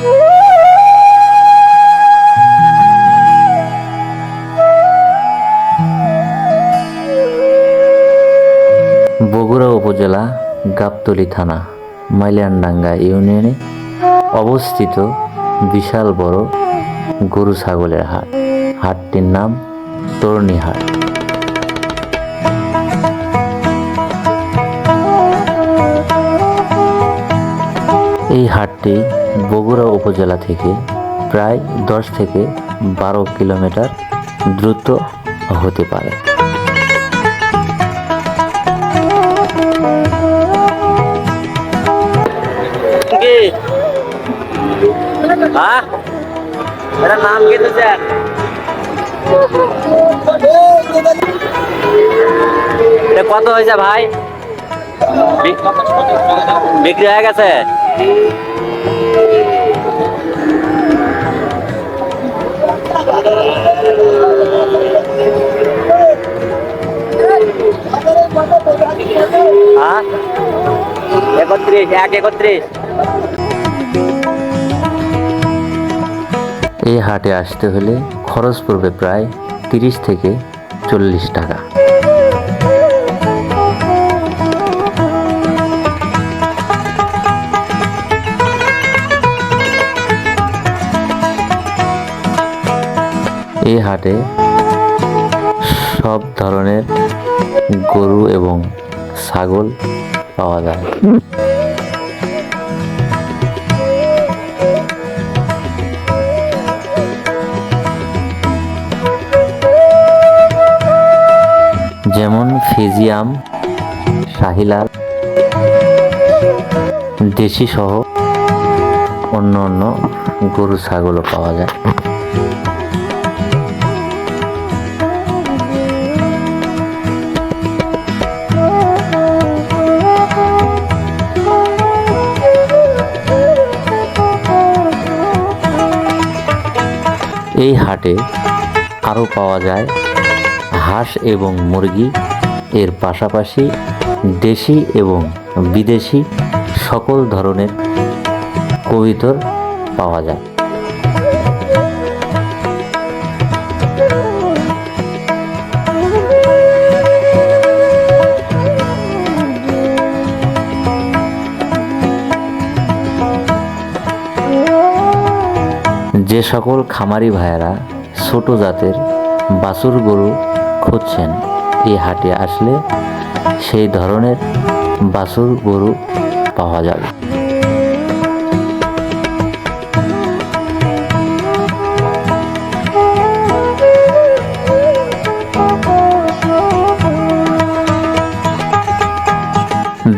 বগুড়া উপজেলা গাবতলী থানা, মাইলানডাঙ্গা ইউনিয়নে অবস্থিত বিশাল বড় গরু ছাগলের হাট। হাটটির নাম তরণী হাট। এই হাটটি বগুড়া উপজেলা থেকে প্রায় দশ থেকে বারো কিলোমিটার দ্রুত হতে পারে। কত হয়েছে ভাই? বিক্রি হয়ে গেছে? এই হাটে আসতে হলে খরচ পড়বে প্রায় তিরিশ থেকে চল্লিশ টাকা। এই হাটে সব ধরনের গরু এবং ছাগল পাওয়া যায়। ফিজিয়াম শাহিলাল দেশি সহ অন্য অন্য গরু, ছাগলও পাওয়া যায়। এই হাটে আরও পাওয়া যায় হাঁস এবং মুরগি। এর পাশাপাশি দেশি এবং বিদেশি সকল ধরনের কবিতর পাওয়া যায়। যে সকল খামারি ভাইয়েরা ছোট জাতের বাছুর গরু খুঁজছেন এই হাটে আসলে সেই ধরনের বাছুর গরু পাওয়া যাবে।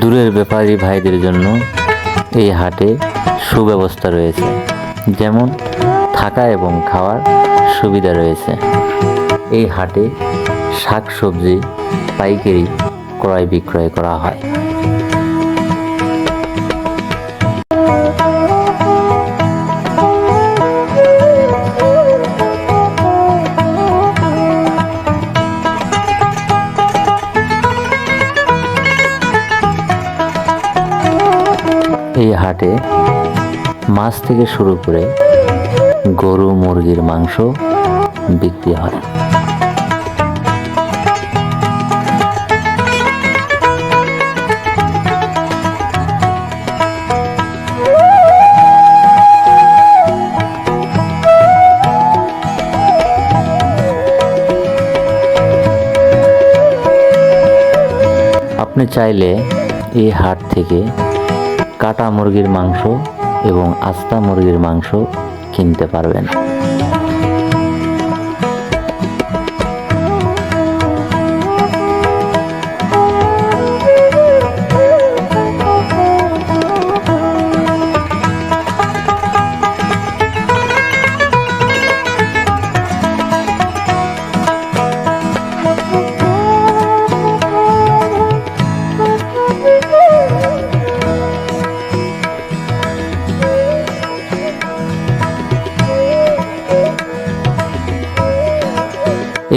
দূরের ব্যাপারী ভাইদের জন্য এই হাটে সুব্যবস্থা রয়েছে। যেমন থাকা এবং খাওয়ার সুবিধা রয়েছে। এই হাটে শাক সবজি পাইকারি, ক্রয় বিক্রয় করা হয়। এই হাটে মাছ থেকে শুরু করে গরু, মুরগির মাংস বিক্রি হয়। আপনি চাইলে এই হাট থেকে কাটা মুরগির মাংস এবং আস্তা মুরগির মাংস কিনতে পারবেন।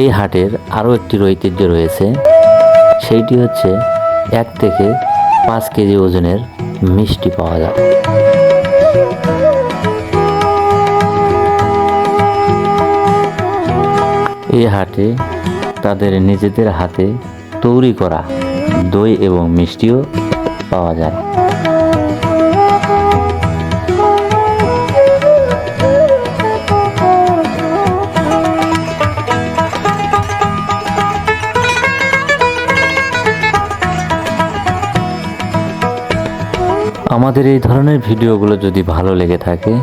এই হাটের আরও একটি ঐতিহ্য রয়েছে। সেইটি হচ্ছে এক থেকে পাঁচ কেজি ওজনের মিষ্টি পাওয়া যায়। এই হাটে তাদের নিজেদের হাতে তৈরি করা দই এবং মিষ্টিও পাওয়া যায়। আমাদের এই ধরনের ভিডিওগুলো যদি ভালো লেগে থাকে,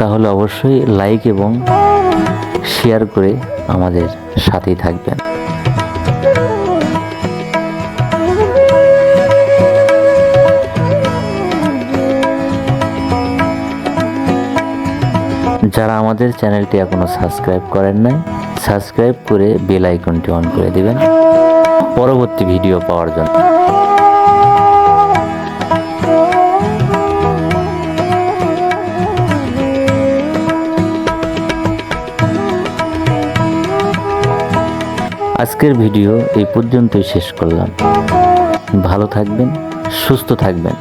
তাহলে অবশ্যই লাইক এবং শেয়ার করে আমাদের সাথেই থাকবেন। যারা আমাদের চ্যানেলটি এখনও সাবস্ক্রাইব করেন নাই, সাবস্ক্রাইব করে বেল আইকনটি অন করে দিবেন। পরবর্তী ভিডিও পাওয়ার জন্য। আজকের ভিডিও এই পর্যন্তই শেষ করলাম। ভালো থাকবেন, সুস্থ থাকবেন।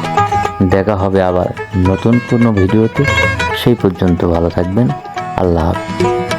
দেখা হবে আবার নতুন কোনো ভিডিওতে। সেই পর্যন্ত ভালো থাকবেন। আল্লাহ হাফেজ।